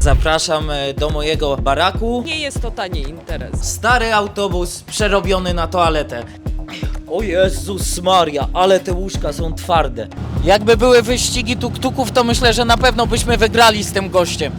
Zapraszam e, do mojego baraku. Nie jest to tani interes. Stary autobus przerobiony na toaletę. O Jezus Maria, ale te łóżka są twarde. Jakby były wyścigi tuk-tuków, to myślę, że na pewno byśmy wygrali z tym gościem.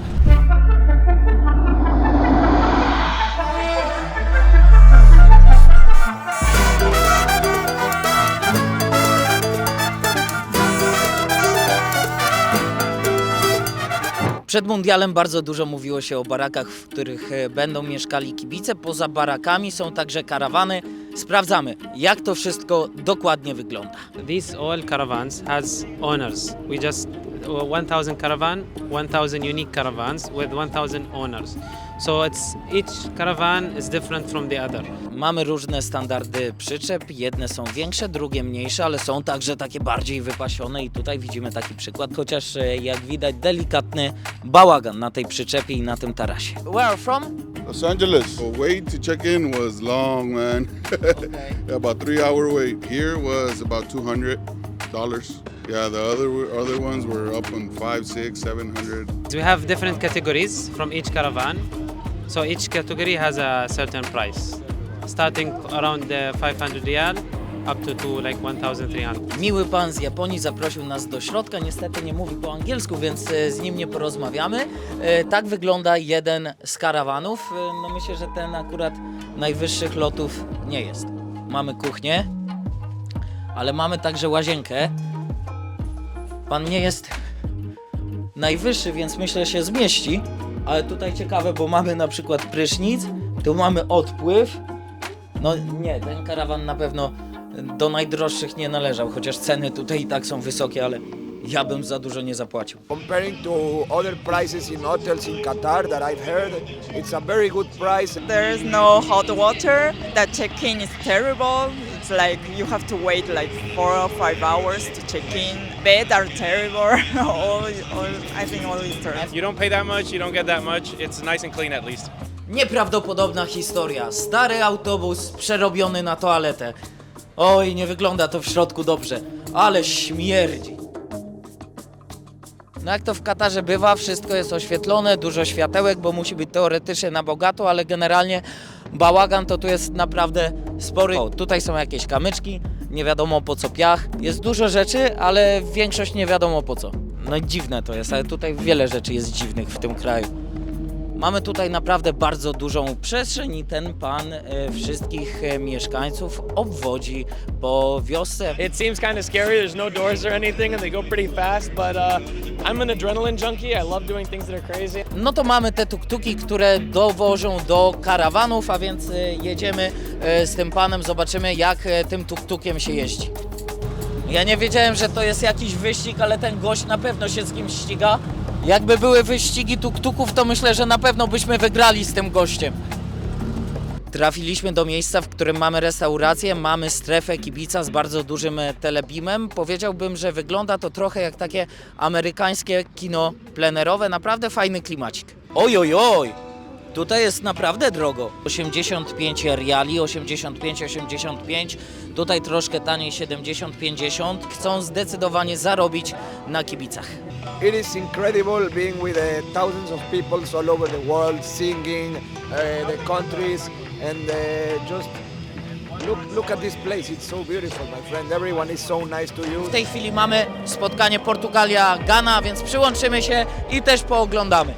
Przed mundialem bardzo dużo mówiło się o barakach, w których e, będą mieszkali kibice. Poza barakami są także karawany. Sprawdzamy, jak to wszystko dokładnie wygląda. These all caravans has owners. We just uh, 1000 caravan, 1000 unique caravans with 1000 owners. So it's each caravan is different from the other. Mamy różne standardy przyczep. Jedne są większe, drugie mniejsze, ale są także takie bardziej wypasione i tutaj widzimy taki przykład, chociaż e, jak widać delikatny bałagan na tej przyczepie i na tym tarasie. Where are from? Los Angeles. The wait to check in was long, man. about three hour wait. Here was about two hundred dollars. Yeah, the other other ones were up on five, six, seven hundred. We have different categories from each caravan. So each category has a certain price, starting around the 500 riyal up to, to like 1300. Miły pan z Japonii zaprosił nas do środka. Niestety nie mówi po angielsku, więc e, z nim nie porozmawiamy. E, Tak wygląda jeden z karawanów. E, No myślę, że ten akurat najwyższych lotów nie jest. Mamy kuchnię, ale mamy także łazienkę. Pan nie jest najwyższy, więc myślę się zmieści. Ale tutaj ciekawe, bo mamy na przykład prysznic, tu mamy odpływ. No nie, ten karawan na pewno do najdroższych nie należał, chociaż ceny tutaj i tak są wysokie, ale ja bym za dużo nie zapłacił. comparing to other prices in hotels in Qatar that I've heard, it's a very good price. There is no hot water. The check-in is terrible. Like you have to wait like four or five hours to check in. Beds are terrible. all, all, I think all is terrible. You don't pay that much, you don't get that much. It's nice and clean at least. Nieprawdopodobna historia. Stary autobus przerobiony na toaletę. Oj, nie wygląda to w środku dobrze, ale śmierdzi. No jak to w Katarze bywa, wszystko jest oświetlone, dużo światełek, bo musi być teoretycznie na bogato, ale generalnie bałagan to tu jest naprawdę spory. O, tutaj są jakieś kamyczki, nie wiadomo po co piach. Jest dużo rzeczy, ale większość nie wiadomo po co. No i dziwne to jest, ale tutaj wiele rzeczy jest dziwnych w tym kraju. Mamy tutaj naprawdę bardzo dużą przestrzeń i ten pan e, wszystkich e, mieszkańców obwodzi po wiosce. It seems kind of scary. There's no doors or anything, and they go pretty fast. But uh, I'm an adrenaline junkie. I love doing things that are crazy. No to mamy te tuktuki, które dowożą do karawanów, a więc e, jedziemy z tym panem, zobaczymy jak tym tuktukiem się jeździ. Ja nie wiedziałem, że to jest jakiś wyścig, ale ten gość na pewno się z kimś ściga. Jakby były wyścigi tuktuków, to myślę, że na pewno byśmy wygrali z tym gościem. Trafiliśmy do miejsca, w którym mamy restaurację, mamy strefę kibica z bardzo dużym e, telebimem. Powiedziałbym, że wygląda to trochę jak takie amerykańskie kino plenerowe. Naprawdę fajny klimacik. Oj, oj, oj! Tutaj jest naprawdę drogo. 85 riali, 85, 85. Tutaj troszkę taniej, 70, 50. Chcą zdecydowanie zarobić na kibicach. It is incredible being with uh, thousands of people all over the world, singing uh, the countries, and uh, just look look at this place. It's so beautiful, my friend. Everyone is so nice to you. W tej chwili mamy spotkanie Portugalia-Ghana, więc przyłączymy się i też pooglądamy.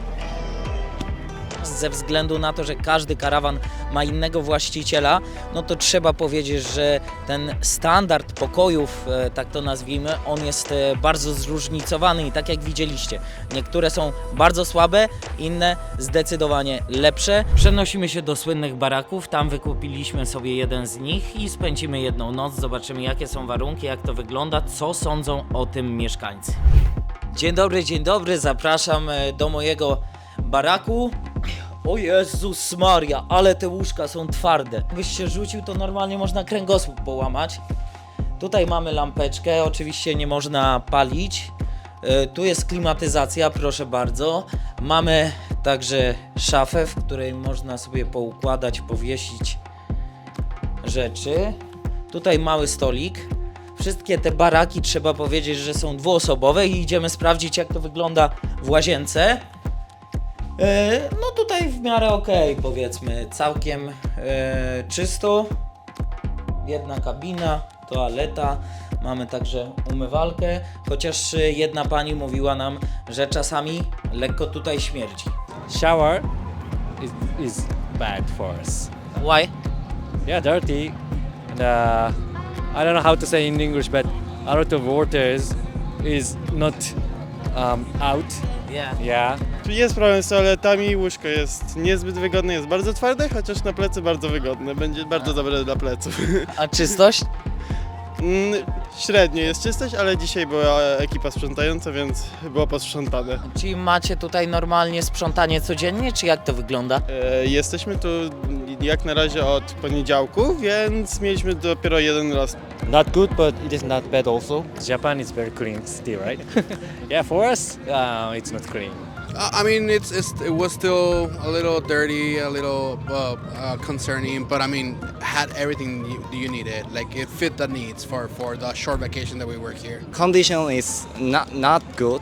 Ze względu na to, że każdy karawan ma innego właściciela, no to trzeba powiedzieć, że ten standard pokojów, e, tak to nazwijmy, on jest e, bardzo zróżnicowany i tak jak widzieliście, niektóre są bardzo słabe, inne zdecydowanie lepsze. Przenosimy się do słynnych baraków, tam wykupiliśmy sobie jeden z nich i spędzimy jedną noc, zobaczymy jakie są warunki, jak to wygląda, co sądzą o tym mieszkańcy. Dzień dobry, dzień dobry, zapraszam e, do mojego baraku. O Jezus Maria, ale te łóżka są twarde. Jakbyś się rzucił, to normalnie można kręgosłup połamać. Tutaj mamy lampeczkę, oczywiście nie można palić. E, Tu jest klimatyzacja, proszę bardzo. Mamy także szafę, w której można sobie poukładać, powiesić rzeczy. Tutaj mały stolik. Wszystkie te baraki trzeba powiedzieć, że są dwuosobowe i idziemy sprawdzić jak to wygląda w łazience. E, No tutaj w miarę okej, powiedzmy, całkiem e, czysto. Jedna kabina, toaleta, mamy także umywalkę, chociaż jedna pani mówiła nam, że czasami lekko tutaj śmierdzi. shower is, is bad for us. Why? Yeah, dirty. And uh, I don't know how to say in English, but a lot of water is, is not um, out. Yeah. Yeah. Jest problem z toaletami, łóżko jest niezbyt wygodne, jest bardzo twarde, chociaż na plecy bardzo wygodne. Będzie bardzo dobre dla pleców. A czystość? Mm, Średnio jest czystość, ale dzisiaj była ekipa sprzątająca, więc było posprzątane. Czyli macie tutaj normalnie sprzątanie codziennie, czy jak to wygląda? E, Jesteśmy tu jak na razie od poniedziałku, więc mieliśmy dopiero jeden raz Not good, but it is not bad also. Japan is very clean still, right? yeah, for us, uh, it's not clean. I mean, it's, it's it was still a little dirty, a little uh, uh, concerning, but I mean, had everything you, you needed. Like it fit the needs for for the short vacation that we were here. condition is not not good.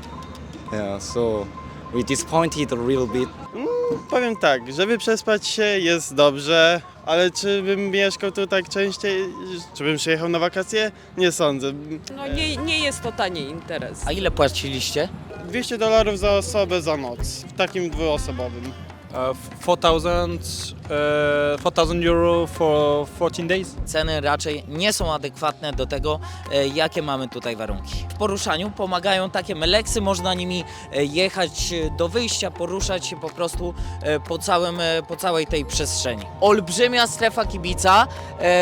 Yeah, so we disappointed a little bit. Mm, Powiem tak, żeby przespać się jest dobrze, ale czy bym mieszkał tu tak częściej, czy bym przyjechał na wakacje? Nie sądzę. No nie, nie jest to tani interes. A ile płaciliście? 200 dolarów za osobę za noc, w takim dwuosobowym. Uh, 4,000 uh, 4,000 euro for 14 days. Ceny raczej nie są adekwatne do tego, e, jakie mamy tutaj warunki. W poruszaniu pomagają takie meleksy, można nimi e, jechać e, do wyjścia, poruszać się po prostu po, całym, po całej tej przestrzeni. Olbrzymia strefa kibica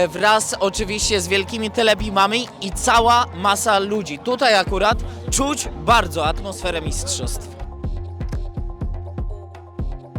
wraz oczywiście z wielkimi telebimami i cała masa ludzi. Tutaj akurat czuć bardzo atmosferę mistrzostw.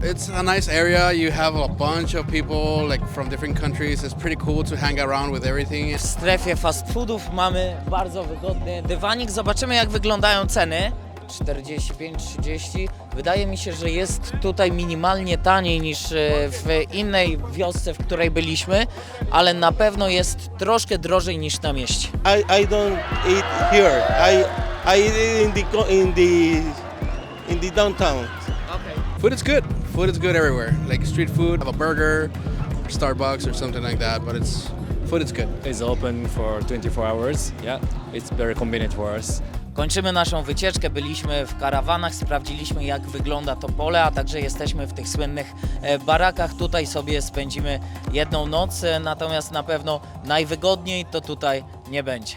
It's a nice area. You have a bunch of people like from different countries. It's pretty cool to hang around with everything. W strefie fast foodów mamy bardzo wygodny dywanik. Zobaczymy jak wyglądają ceny. 45-30. Wydaje mi się, że jest tutaj minimalnie taniej niż e, w innej wiosce, w której byliśmy, ale na pewno jest troszkę drożej niż na mieście. I, I don't eat here. I, I eat in the, in the, in the downtown. Food is good. Food is good everywhere. Like street food, have a burger, Starbucks or something like that. But it's food is good. It's open for 24 hours. Yeah, it's very convenient for us. Kończymy naszą wycieczkę, byliśmy w karawanach, sprawdziliśmy jak wygląda to pole, a także jesteśmy w tych słynnych e, barakach. Tutaj sobie spędzimy jedną noc, e, natomiast na pewno najwygodniej to tutaj nie będzie.